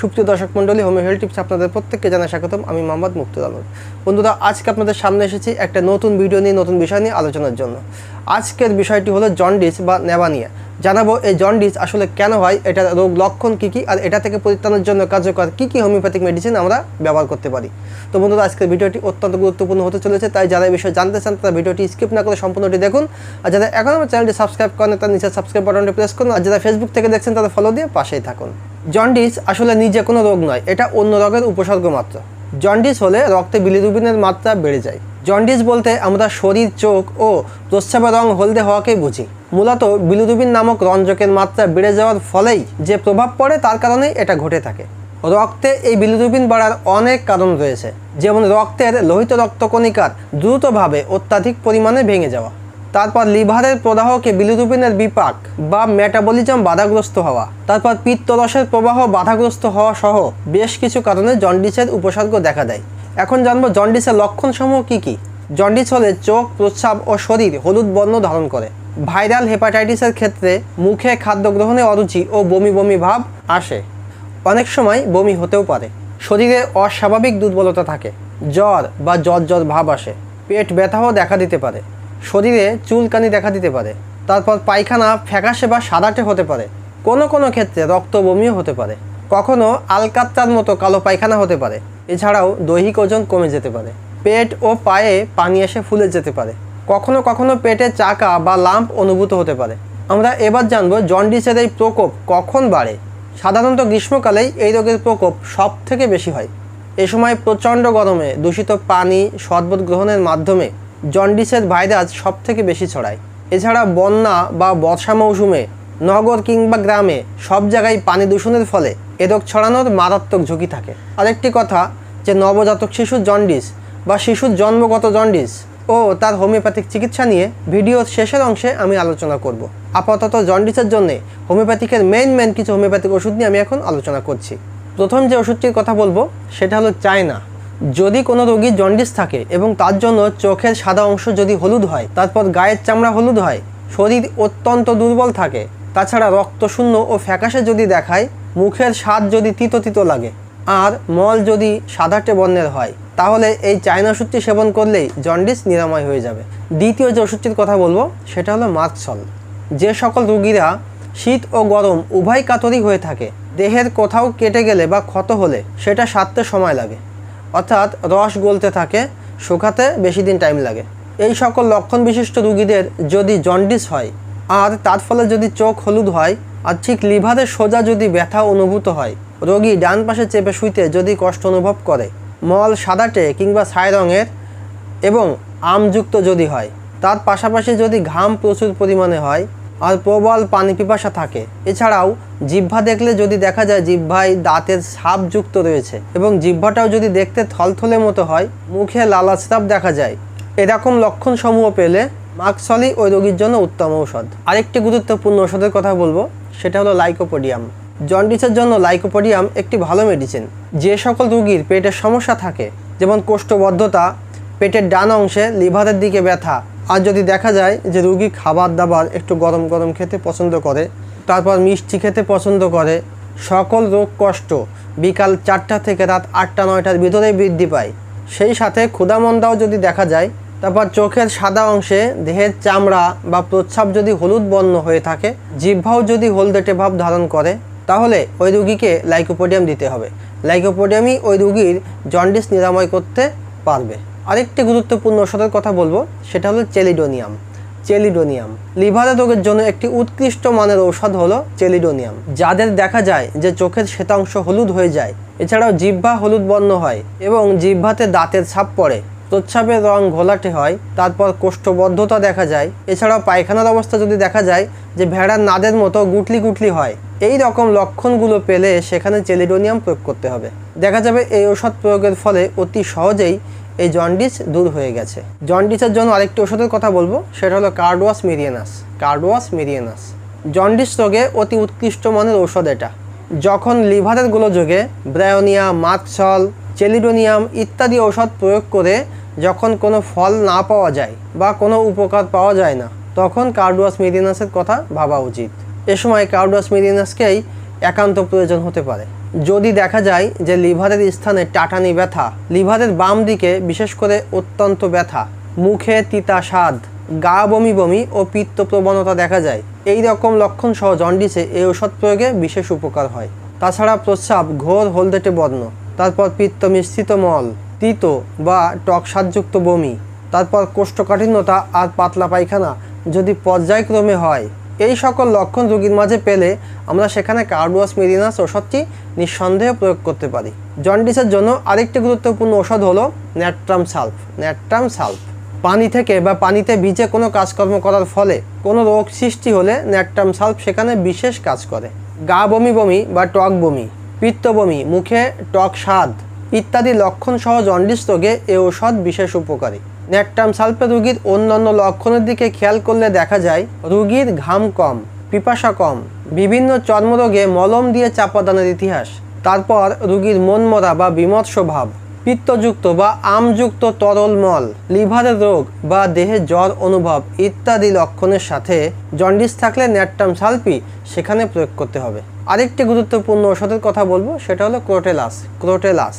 সুপ্রিয় দর্শক মণ্ডলী হোমিও হেলথ টিপস আপনাদের প্রত্যেককে জানাই স্বাগতম। আমি মোহাম্মদ মুক্তুল আলম। বন্ধুরা, আজকে আপনাদের সামনে এসেছি একটা নতুন ভিডিও নিয়ে, নতুন বিষয় নিয়ে আলোচনার জন্য। আজকের বিষয়টি হলো জন্ডিস বা নেবানিয়া জানাব এই জন্ডিস আসলে কেন হয় এটার রোগ লক্ষণ কী কী, আর এটা থেকে পরিত্রাণের জন্য কার্যকর কী কী হোমিওপ্যাথিক মেডিসিন আমরা ব্যবহার করতে পারি। তো বন্ধুরা, আজকের ভিডিওটি অত্যন্ত গুরুত্বপূর্ণ হতে চলেছে, তাই যারা এই বিষয়ে জানতে চান, তারা ভিডিওটি স্কিপ না করে সম্পূর্ণটি দেখুন। আর যারা এখন আমার চ্যানেলটি সাবস্ক্রাইব করেন, তার নিচে সাবস্ক্রাইব বাটনটি প্রেস করুন। আর যারা ফেসবুক থেকে দেখছেন, তারা ফলো দিয়ে পাশেই থাকুন। জন্ডিস আসলে নিজে কোনো রোগ নয়, এটা অন্য রোগের উপসর্গ মাত্র। জন্ডিস হলে রক্তে বিলিরুবিনের মাত্রা বেড়ে যায়। জন্ডিস বলতে আমরা শরীর, চোখ ও প্রস্রাবের রং হলদে হওয়াকেই বুঝি। মূলত বিলিরুবিন নামক রঞ্জকের মাত্রা বেড়ে যাওয়ার ফলেই যে প্রভাব পড়ে তার কারণেই এটা ঘটে থাকে। রক্তে এই বিলিরুবিন বাড়ার অনেক কারণ রয়েছে, যেমন রক্তের লোহিত রক্তকণিকার দ্রুতভাবে অত্যাধিক পরিমাণে ভেঙে যাওয়া। তারপর লিভারের প্রদাহকে বিলিরুবিনের বিপাক বা মেটাবলিজম বাধাগ্রস্ত হওয়া। তারপর পিত্তরসের প্রবাহ বাধাগ্রস্ত হওয়া সহ বেশ কিছু কারণে জন্ডিসের উপসর্গ দেখা দেয়। এখন জানব জন্ডিসের লক্ষণসমূহ কী কী? জন্ডিস হলে চোখ, প্রস্রাব ও শরীর হলুদ বর্ণ ধারণ করে। ভাইরাল হেপাটাইটিসের ক্ষেত্রে মুখে খাদ্য গ্রহণে অরুচি ও বমি বমি ভাব আসে। অনেক সময় বমি হতেও পারে। শরীরে অস্বাভাবিক দুর্বলতা থাকে। জ্বর বা জ্বর জ্বর ভাব আসে। পেট ব্যথাও দেখা দিতে পারে। শরীরে চুলকানি দেখা দিতে পারে। তারপর পায়খানা ফ্যাকাশে বা সাদাটে হতে পারে। কোনো কোনো ক্ষেত্রে রক্ত বমিও হতে পারে। কখনো আলকাত্তার মতো কালো পায়খানা হতে পারে। এছাড়াও দৈহিক ওজন কমে যেতে পারে। পেট ও পায়ে পানি এসে ফুলে যেতে পারে। কখনো কখনো পেটে চাকা বা লাম্প অনুভূত হতে পারে। আমরা এবার জানব জন্ডিসের এই প্রকোপ কখন বাড়ে। সাধারণত গ্রীষ্মকালেই এই রোগের প্রকোপ সব থেকে বেশি হয়। এ সময় প্রচণ্ড গরমে দূষিত পানি, শরবত গ্রহণের মাধ্যমে জন্ডিসের ভাইরাস সব থেকে বেশি ছড়ায়। এছাড়া বন্যা বা বর্ষা মৌসুমে, নগর কিংবা গ্রামে সব জায়গায় পানি দূষণের ফলে এ রোগ ছড়ানোর মারাত্মক ঝুঁকি থাকে। আরেকটি কথা যে নবজাতক শিশুর জন্ডিস বা শিশুর জন্মগত জন্ডিস ও তার হোমিওপ্যাথিক চিকিৎসা নিয়ে ভিডিওর শেষের অংশে আমি আলোচনা করব। আপাতত জন্ডিসের জন্যে হোমিওপ্যাথিকের মেইন মেন কিছু হোমিওপ্যাথিক ওষুধ নিয়ে আমি এখন আলোচনা করছি। প্রথম যে ওষুধটির কথা বলব, সেটা হলো চায়না। যদি কোনো রোগীর জন্ডিস থাকে এবং তার জন্য চোখের সাদা অংশ যদি হলুদ হয়, তারপর গায়ের চামড়া হলুদ হয়, শরীর অত্যন্ত দুর্বল থাকে, তাছাড়া রক্তশূন্য ও ফ্যাকাশে যদি দেখায়, মুখের স্বাদ যদি তিতো তিতো লাগে আর মল যদি সাদাটে বর্ণের হয়, তাহলে এই চায়না ওষুধটি সেবন করলেই জন্ডিস নিরাময় হয়ে যাবে। দ্বিতীয় যে ওষুধটির কথা বলব, সেটা হলো মার্কসল যে সকল রুগীরা শীত ও গরম উভয় কাতরই হয়ে থাকে, দেহের কোথাও কেটে গেলে বা ক্ষত হলে সেটা সারতে সময় লাগে। অর্থাৎ রস গলতে থাকে, শুকাতে বেশি দিন টাইম লাগে। এই সকল লক্ষণ বিশিষ্ট রুগীদের যদি জন্ডিস হয়, আর তার ফলে যদি চোখ হলুদ হয়, আর ঠিক লিভারের সোজা যদি ব্যথা অনুভূত হয়, রোগী ডান পাশে চেপে শুইতে যদি কষ্ট অনুভব করে, মল সাদাটে কিংবা ছাই রঙের এবং আমযুক্ত যদি হয়, তার পাশাপাশি যদি ঘাম প্রচুর পরিমাণে হয় আর প্রবল পানি পিপাসা থাকে। এছাড়াও জিহ্বা দেখলে যদি দেখা যায় জিহ্বায় দাঁতের সাপযুক্ত রয়েছে এবং জিহ্বাটাও যদি দেখতে থলথলে মতো হয়, মুখে লালাস্রাব দেখা যায়। এরকম লক্ষণ সমূহ পেলে মাক্সলি ওই রোগীর জন্য উত্তম ঔষধ। আরেকটি গুরুত্বপূর্ণ ওষুধের কথা বলব, সেটা হলো লাইকোপোডিয়াম। জন্ডিসের জন্য লাইকোপোডিয়াম একটি ভালো মেডিসিন যে সকল রোগীর পেটের সমস্যা থাকে, যেমন কোষ্ঠবদ্ধতা, পেটের ডান অংশে লিভারের দিকে ব্যথা আর যদি দেখা যায় যে রুগী খাবার দাবার একটু গরম গরম খেতে পছন্দ করে, তারপর মিষ্টি খেতে পছন্দ করে, সকল রোগ কষ্ট বিকাল চারটা থেকে রাত আটটা, নয়টার ভিতরেই বৃদ্ধি পায়। সেই সাথে ক্ষুদামন্দাও যদি দেখা যায়, তারপর চোখের সাদা অংশে দেহের চামড়া বা প্রস্রাব যদি হলুদ বর্ণ হয়ে থাকে, জিহ্বাও যদি হলদেটে ভাব ধারণ করে, তাহলে ওই রুগীকে লাইকোপোডিয়াম দিতে হবে। লাইকোপোডিয়ামই ওই রুগীর জন্ডিস নিরাময় করতে পারবে। আরেকটি গুরুত্বপূর্ণ ওষুধের কথা বলব, সেটা হলো চেলিডোনিয়াম। চেলিডোনিয়াম লিভারের রোগের জন্য একটি উৎকৃষ্ট মানের ঔষধ হলো চেলিডোনিয়াম। যাদের দেখা যায় যে চোখের শ্বেতাংশ হলুদ হয়ে যায়, এছাড়াও জিহ্বা হলুদ বর্ণ হয় এবং জিহ্বাতে দাঁতের ছাপ পড়ে। প্রচ্ছাপের রং ঘোলাটে হয়, তারপর কোষ্ঠবদ্ধতা দেখা যায়। এছাড়াও পায়খানার অবস্থা যদি দেখা যায় যে ভেড়ার নাদের মতো গুটলি গুটলি হয়, এই রকম লক্ষণগুলো পেলে সেখানে চেলিডোনিয়াম প্রয়োগ করতে হবে। দেখা যাবে এই ওষুধ প্রয়োগের ফলে অতি সহজেই এই জন্ডিস দূর হয়ে গেছে। জন্ডিসের জন্য আরেকটি ওষুধের কথা বলব, সেটা হলো কার্ডোয়াস মিরিয়ানাস কার্ডোয়াস মিরিয়ানাস জন্ডিস রোগে অতি উৎকৃষ্ট মানের ঔষধ এটা। যখন লিভারের গোলযোগে ব্রায়োনিয়া মাকসল চেলিডোনিয়াম ইত্যাদি ঔষধ প্রয়োগ করে যখন কোনো ফল না পাওয়া যায় বা কোনো উপকার পাওয়া যায় না, তখন কার্ডুয়াস মেরিনাসের কথা ভাবা উচিত। এ সময় কার্ডুয়াস মেরিনাসকেই একান্ত প্রয়োজন হতে পারে। যদি দেখা যায় যে লিভারের স্থানে টাটানি ব্যথা, লিভারের বাম দিকে বিশেষ করে অত্যন্ত ব্যথা, মুখে তিতা স্বাদ গা বমি বমি ও পিত্ত প্রবণতা দেখা যায়, এই রকম লক্ষণ সহ জন্ডিসে এই ওষুধ প্রয়োগে বিশেষ উপকার হয়। তাছাড়া প্রস্রাব ঘোর হলদেটে বর্ণ, তারপর পিত্ত মিশ্রিত মল, তিতো বা টক স্বাদযুক্ত বমি, তারপর কোষ্ঠকাঠিন্যতা আর পাতলা পায়খানা যদি পর্যায়ক্রমে হয় এই সকল লক্ষণ রোগীর মাঝে পেলে আমরা সেখানে কার্ডুয়াস মেরিনাস ওষুধটি নিঃসন্দেহে প্রয়োগ করতে পারি। জন্ডিসের জন্য আরেকটি গুরুত্বপূর্ণ ওষুধ হলো ন্যাট্রাম সালফ। ন্যাট্রাম সালফ পানি থেকে বা পানিতে ভিজে কোনো কাজকর্ম করার ফলে কোনো রোগ সৃষ্টি হলে ন্যাট্রাম সালফ সেখানে বিশেষ কাজ করে। গা বমি বমি বা টক বমি, পিত্ত বমি, মুখে টক স্বাদ ইত্যাদি লক্ষণ সহ জন্ডিস রোগে এ ঔষধ বিশেষ উপকারী। ন্যাট্রাম সালফে রোগীর অন্যান্য লক্ষণের দিকে খেয়াল করলে দেখা যায়, রুগীর ঘাম কম, পিপাসা কম, বিভিন্ন চর্মরোগে মলম দিয়ে চাপাদানের ইতিহাস। তারপর রোগীর মনমরা বা ভাব, পিত্তযুক্ত বা আমযুক্ত তরল মল, লিভারের রোগ বা দেহে জ্বর অনুভব ইত্যাদি লক্ষণের সাথে জন্ডিস থাকলে ন্যাট্রাম সালপি সেখানে প্রয়োগ করতে হবে। আরেকটি গুরুত্বপূর্ণ ওষুধের কথা বলব, সেটা হলো ক্রোটেলাস ক্রোটেলাস।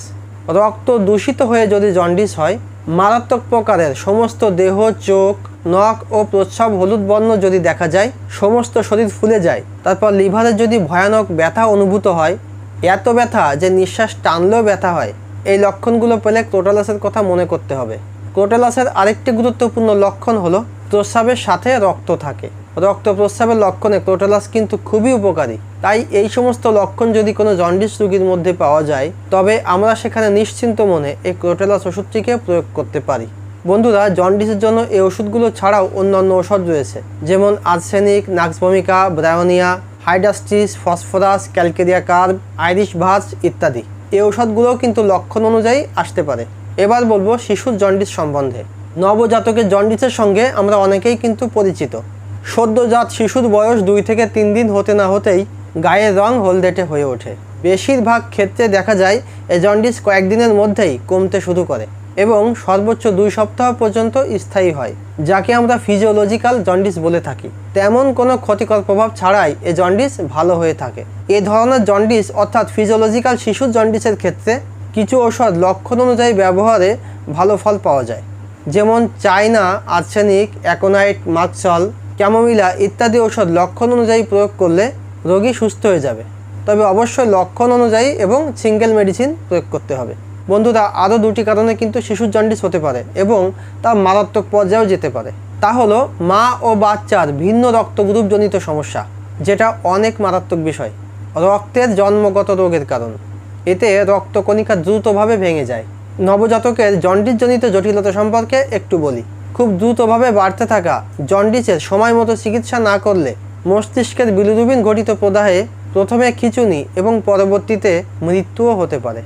রক্ত দূষিত হয়ে যদি জন্ডিস হয়, মারাত্মক প্রকারের সমস্ত দেহ, চোখ, নখ ও প্রস্রাব হলুদ বর্ণ যদি দেখা যায়, সমস্ত শরীর ফুলে যায়, তারপর লিভারের যদি ভয়ানক ব্যথা অনুভূত হয়, এত ব্যথা যে নিঃশ্বাস টানলেও ব্যথা হয়, এই লক্ষণগুলো পেলে ক্রোটালাসের কথা মনে করতে হবে। ক্রোটালাসের আরেকটি গুরুত্বপূর্ণ লক্ষণ হলো, প্রস্রাবের সাথে রক্ত থাকে। রক্ত প্রস্রাবের লক্ষণে ক্রোটালাস কিন্তু খুবই উপকারী। তাই এই সমস্ত লক্ষণ যদি কোনো জন্ডিস রোগীর মধ্যে পাওয়া যায়, তবে আমরা সেখানে নিশ্চিন্ত মনে এই ক্রোটালাস ওষুধটিকে প্রয়োগ করতে পারি। বন্ধুরা, জন্ডিসের জন্য এই ওষুধগুলো ছাড়াও অন্যান্য ওষুধ রয়েছে, যেমন arsenic, nux vomica, bryonia, hydrastis, phosphorus, calcarea carb, Iris ভাস ইত্যাদি। এই ওষুধগুলোও কিন্তু লক্ষণ অনুযায়ী আসতে পারে। এবার বলব শিশুর জন্ডিস সম্বন্ধে। নবজাতকের জন্ডিসের সঙ্গে আমরা অনেকেই কিন্তু পরিচিত। সদ্যজাত শিশুর বয়স দুই থেকে তিন দিন হতে না হতেই গায়ের রং হলদেটে হয়ে ওঠে। বেশিরভাগ ক্ষেত্রে দেখা যায় এই জন্ডিস কয়েকদিনের মধ্যেই কমতে শুরু করে এবং সর্বোচ্চ দুই সপ্তাহ পর্যন্ত স্থায়ী হয়, যাকে আমরা ফিজিওলজিক্যাল জন্ডিস বলে থাকি। তেমন কোনো ক্ষতিকর প্রভাব ছাড়াই এ জন্ডিস ভালো হয়ে থাকে। এ ধরনের জন্ডিস অর্থাৎ ফিজিওলজিক্যাল শিশুর জন্ডিসের ক্ষেত্রে কিছু ওষুধ লক্ষণ অনুযায়ী ব্যবহারে ভালো ফল পাওয়া যায়। যেমন চায়না, আর্সেনিক, অ্যাকোনাইট, মাকসল ক্যামোমিলা ইত্যাদি ঔষধ লক্ষণ অনুযায়ী প্রয়োগ করলে রোগী সুস্থ হয়ে যাবে। তবে অবশ্যই লক্ষণ অনুযায়ী এবং সিঙ্গেল মেডিসিন প্রয়োগ করতে হবে। বন্ধুরা, আরও দুটি কারণে কিন্তু শিশুর জন্ডিস হতে পারে এবং তা মারাত্মক পর্যায়েও যেতে পারে। তা হলো, মা ও বাচ্চার ভিন্ন রক্ত গ্রুপজনিত সমস্যা, যেটা অনেক মারাত্মক বিষয়। রক্তের জন্মগত রোগের কারণ। এতে রক্তকণিকা দ্রুতভাবে ভেঙে যায়। নবজাতকের জন্ডিসজনিত জটিলতা সম্পর্কে একটু বলি। খুব দ্রুতভাবে বাড়তে থাকা জন্ডিসের সময় মতো চিকিৎসা না করলে মস্তিষ্কের বিলুরুবিন ঘটিত প্রদাহে প্রথমে খিঁচুনি এবং পরবর্তীতে মৃত্যুও হতে পারে।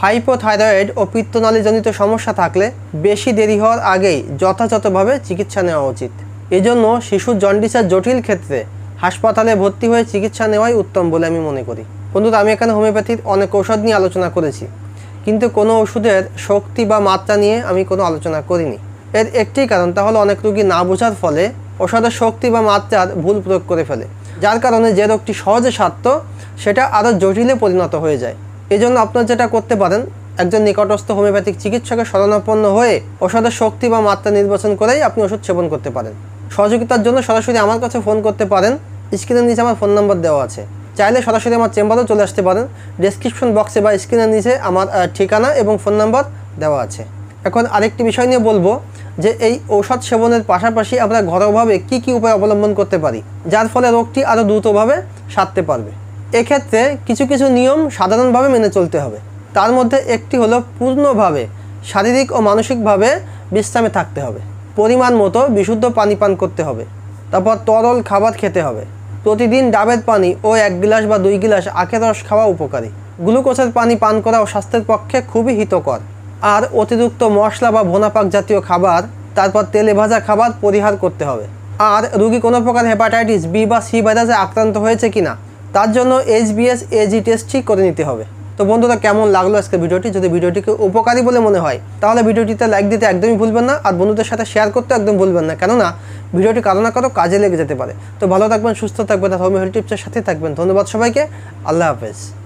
হাইপোথাইরয়েড ও পিত্তনালীজনিত সমস্যা থাকলে বেশি দেরি হওয়ার আগেই যথাযথভাবে চিকিৎসা নেওয়া উচিত। এজন্য শিশুর জন্ডিসের জটিল ক্ষেত্রে হাসপাতালে ভর্তি হয়ে চিকিৎসা নেওয়াই উত্তম বলে আমি মনে করি। বন্ধুরা, আমি এখানে হোমিওপ্যাথির অনেক ঔষধ নিয়ে আলোচনা করেছি, কিন্তু কোনো ওষুধের শক্তি বা মাত্রা নিয়ে আমি কোনো আলোচনা করিনি। এর একটি কারণ, তা হলো অনেক রোগী না বোঝার ফলে ওষুধের শক্তি বা মাত্রার ভুল প্রয়োগ করে ফেলে। যার কারণে যে রোগটি সহজে সারত, সেটা আরও জটিলে পরিণত হয়ে যায়। এই জন্য আপনারা যেটা করতে পারেন, একজন নিকটস্থ হোমিওপ্যাথিক চিকিৎসকের শরণাপন্ন হয়ে ওষুধের শক্তি বা মাত্রা নির্বাচন করেই আপনি ওষুধ সেবন করতে পারেন। সহযোগিতার জন্য সরাসরি আমার কাছে ফোন করতে পারেন, স্ক্রিনের নিচে আমার ফোন নাম্বার দেওয়া আছে। চাইলে সরাসরি আমার চেম্বারেও চলে আসতে পারেন। ডেসক্রিপশন বক্সে বা স্ক্রিনের নিচে আমার ঠিকানা এবং ফোন নাম্বার দেওয়া আছে। এখন আরেকটি বিষয় নিয়ে বলব যে এই ঔষধ সেবনের পাশাপাশি আমরা ঘরোয়াভাবে কী কী উপায় অবলম্বন করতে পারি, যার ফলে রোগটি আরও দ্রুতভাবে সারতে পারবে। এক্ষেত্রে কিছু কিছু নিয়ম সাধারণভাবে মেনে চলতে হবে। তার মধ্যে একটি হলো পূর্ণভাবে শারীরিক ও মানসিকভাবে বিশ্রামে থাকতে হবে। পরিমাণ মতো বিশুদ্ধ পানি পান করতে হবে। তারপর তরল খাবার খেতে হবে। প্রতিদিন ডাবের পানি ও এক গিলাস বা দুই গিলাস আখের রস খাওয়া উপকারী। গ্লুকোজের পানি পান করাও স্বাস্থ্যের পক্ষে খুবই হিতকর। আর অতিরিক্ত মশলা বা ভোনাপাক জাতীয় খাবার, তারপর তেলে ভাজা খাবার পরিহার করতে হবে। আর রুগী কোনো প্রকার হেপাটাইটিস বি বা সি ভাইরাসে আক্রান্ত হয়েছে কি না তার জন্য এইচবিএস এজি টেস্টটি করে নিতে হবে। তো বন্ধুরা, কেমন লাগল আজকে ভিডিওটি? যদি ভিডিওটিকে উপকারী বলে মনে হয়, তাহলে ভিডিওটিতে লাইক দিতে একদমই ভুলবেন না আর বন্ধুদের সাথে শেয়ার করতে একদম ভুলবেন না। কেননা, ভিডিওটি কারও না কারও কাজে লেগে যেতে পারে। তো ভালো থাকবেন, সুস্থ থাকবেন আর হোমিও হেলথ টিপসের সাথে থাকবেন। ধন্যবাদ সবাইকে। আল্লাহ হাফেজ।